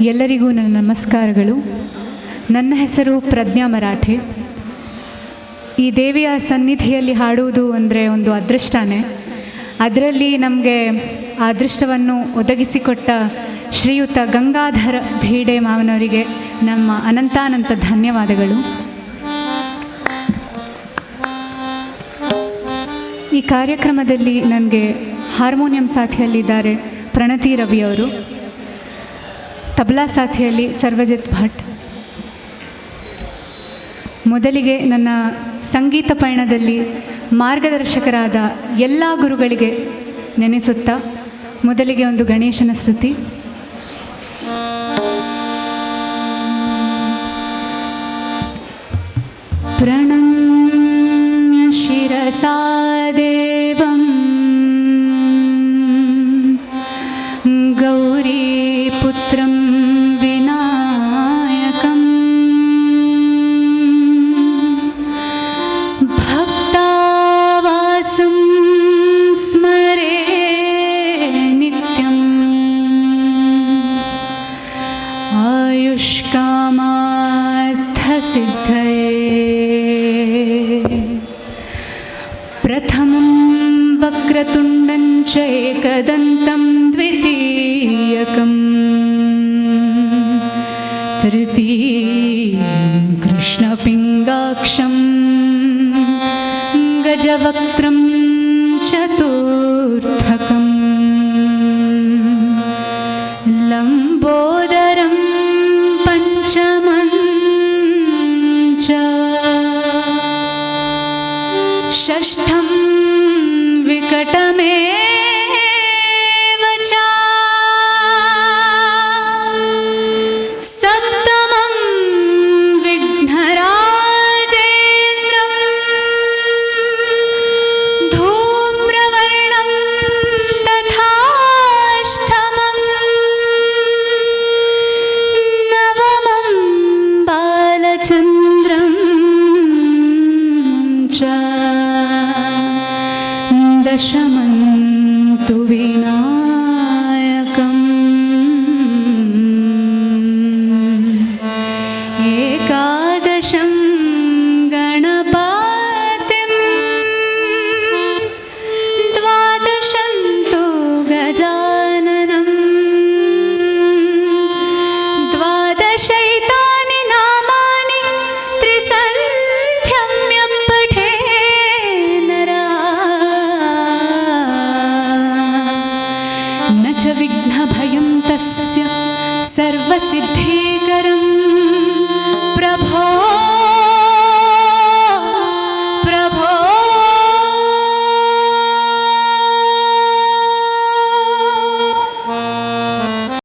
ಎಲ್ಲರಿಗೂ ನನ್ನ ನಮಸ್ಕಾರಗಳು. ನನ್ನ ಹೆಸರು ಪ್ರಜ್ಞಾ ಮರಾಠೆ. ಈ ದೇವಿಯ ಸನ್ನಿಧಿಯಲ್ಲಿ ಹಾಡುವುದು ಅಂದರೆ ಒಂದು ಅದೃಷ್ಟನೇ. ಅದರಲ್ಲಿ ನಮಗೆ ಆ ಅದೃಷ್ಟವನ್ನು ಒದಗಿಸಿಕೊಟ್ಟ ಶ್ರೀಯುತ ಗಂಗಾಧರ ಭೀಡೆ ಮಾವನವರಿಗೆ ನಮ್ಮ ಅನಂತಾನಂತ ಧನ್ಯವಾದಗಳು. ಈ ಕಾರ್ಯಕ್ರಮದಲ್ಲಿ ನನಗೆ ಹಾರ್ಮೋನಿಯಂ ಸಾಥಿಯಲ್ಲಿದ್ದಾರೆ ಪ್ರಣತಿ ರವಿಯವರು. ತಬಲಾ ಸಾಥಿಯಲ್ಲಿ ಸರ್ವಜಿತ್ ಭಟ್. ಮೊದಲಿಗೆ ನನ್ನ ಸಂಗೀತ ಪಯಣದಲ್ಲಿ ಮಾರ್ಗದರ್ಶಕರಾದ ಎಲ್ಲ ಗುರುಗಳಿಗೆ ನೆನೆಸುತ್ತಾ ಮೊದಲಿಗೆ ಒಂದು ಗಣೇಶನ ಸ್ತುತಿ. ಪ್ರಣಮ್ಯ ಶಿರಸಾ वक्रतुण्डं च एकदन्तं द्वितीयकम्। तृतीयं कृष्णपिङ्गाक्षं गजवक्त्रं चतुर्थकम्। लम्बोदरं पञ्चमं च षष्ठं विकटमे Tu vi न च विघ्नभयं तस्य सर्वसिद्धिकरम्